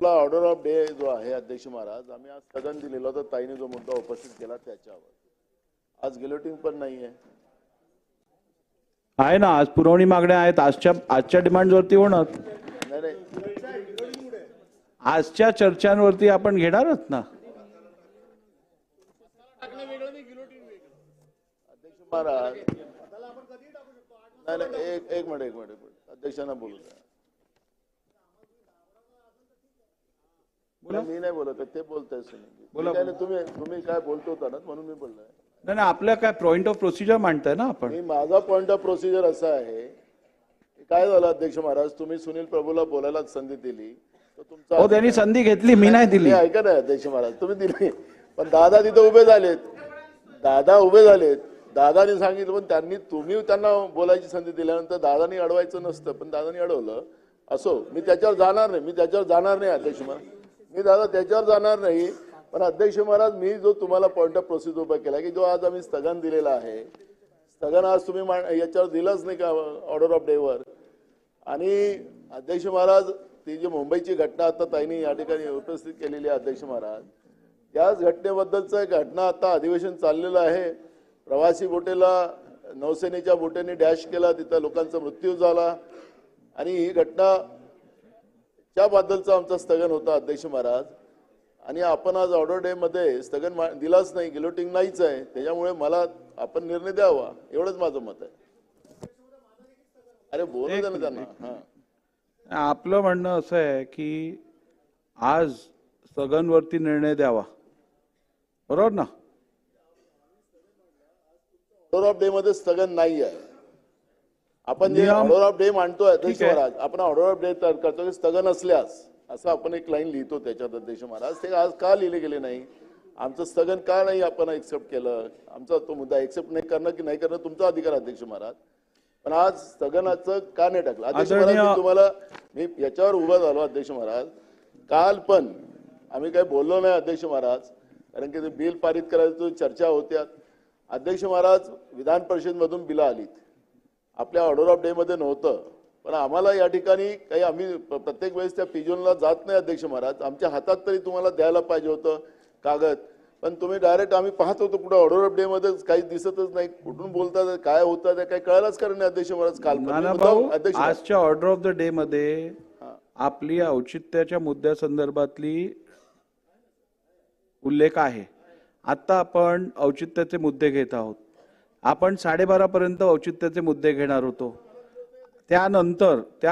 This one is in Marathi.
आपला ऑर्डर ऑफ डे जो आहे अध्यक्ष महाराज आम्ही आज स्थगन दिलेला होता. ताईने जो मुद्दा उपस्थित केला त्याच्यावर. आज गिलोटिंग पण नाहीये. आहे ना आज पुरवणी मागण्या आहेत. आजच्या आजच्या डिमांडवरती होणार. नाही नाही. आजच्या चर्चांवरती आपण घेणारच ना. अध्यक्ष महाराज नाही नाही. एक एक मिनिट एक मिनिट. अध्यक्षांना बोलू द्या. मी नाही बोलत आहे, ते बोलताय बोला, नाही, तुम्ही तुम्ही काय बोलतो होता ना म्हणून मी बोललोय नाही नाही आपलं काय पॉइंट ऑफ प्रोसिजर मांडताय ना आपण? मी माझा पॉइंट ऑफ प्रोसिजर असा आहे की काय झालं अध्यक्ष महाराज तुम्ही सुनील प्रभूला बोलायला संधी दिली तर तुमचा हो त्यांनी संधी घेतली मी नाही दिली. हे ऐका ना अध्यक्ष महाराज तुम्ही दिली. पण दादा तिथे उभे झालेत. दादा उभे झालेत. दादानी सांगितलं पण त्यांनी तुम्ही त्यांना बोलायची संधी दिल्यानंतर दादानी अडवायचं नसतं पण दादानी अडवलं. असो मी त्याच्यावर जाणार नाही मी त्याच्यावर जाणार नाही अध्यक्ष महाराज. मी दादा त्याच्यावर जाणार नाही पण अध्यक्ष महाराज मी जो तुम्हाला पॉइंट ऑफ प्रोसिजर उभा केला की जो आज आम्ही स्थगन दिलेला आहे स्थगन आज तुम्ही मा- याच्यावर दिलंच नाही का ऑर्डर ऑफ डेवर आणि अध्यक्ष महाराज ती जी मुंबईची घटना आता ताईंनी या ठिकाणी उपस्थित केलेली आहे अध्यक्ष महाराज याच घटनेबद्दलचं एक घटना आता अधिवेशन चाललेलं आहे. प्रवासी बोटेला नौसेनेच्या बोटेने डॅश केला तिथं लोकांचा मृत्यू झाला. आणि ही घटना त्याबद्दलचं आमचं स्थगन होतं अध्यक्ष महाराज. आणि आपण आज ऑर्डर डे मध्ये स्थगन दिलाच नाही गिलोटिंग नाहीच आहे. त्याच्यामुळे मला आपण निर्णय द्यावा एवढंच माझं मत आहे. अरे बोलू ना त्यांना. हा. आपलं म्हणणं असं आहे की आज स्थगनवरती निर्णय द्यावा. बरोबर ना? ऑर्डर ऑफ डे मध्ये स्थगन नाही आहे आपण जे ऑर्डर ऑफ डे मांडतोय अध्यक्ष. महाराज आपण ऑर्डर ऑफ डे तर करतो की स्थगन असल्यास असं आपण एक लाईन लिहितो त्याच्यात अध्यक्ष महाराज. ते आज का लिहिले गेले नाही? आमचं स्थगन का नाही आपण एक्सेप्ट केलं? आमचा तो मुद्दा एक्सेप्ट नाही करणं की नाही करणं तुमचा अधिकार अध्यक्ष महाराज. पण आज स्थगनाचं का नाही टाकलं? अध्यक्ष महाराज तुम्हाला मी याच्यावर उभा झालो अध्यक्ष महाराज. काल पण आम्ही काही बोललो नाही अध्यक्ष महाराज कारण की ते बिल पारित करायचं चर्चा होत्या अध्यक्ष महाराज विधान परिषदमधून बिलं आलीत. आपल्या ऑर्डर ऑफ डे मध्ये नव्हतं. पण आम्हाला या ठिकाणी काही आम्ही प्रत्येक वेळेस त्या पिजोनला जात नाही अध्यक्ष महाराज. आमच्या हातात तरी तुम्हाला द्यायला पाहिजे होतं कागद. पण तुम्ही डायरेक्ट आम्ही पाहत होतो कुठं ऑर्डर ऑफ डे मध्ये काही दिसतच नाही. कुठून बोलतात काय होतं ते काही कळायलाच कारण नाही अध्यक्ष महाराज काल. अध्यक्ष आजच्या ऑर्डर ऑफ द डे मध्ये. आपली औचित्याच्या मुद्द्यासंदर्भातली उल्लेख आहे. आता आपण औचित्याचे मुद्दे घेत आहोत. आपण साडेबारा पर्यंत औचित्याचे मुद्दे घेणार होतो. त्यानंतर त्या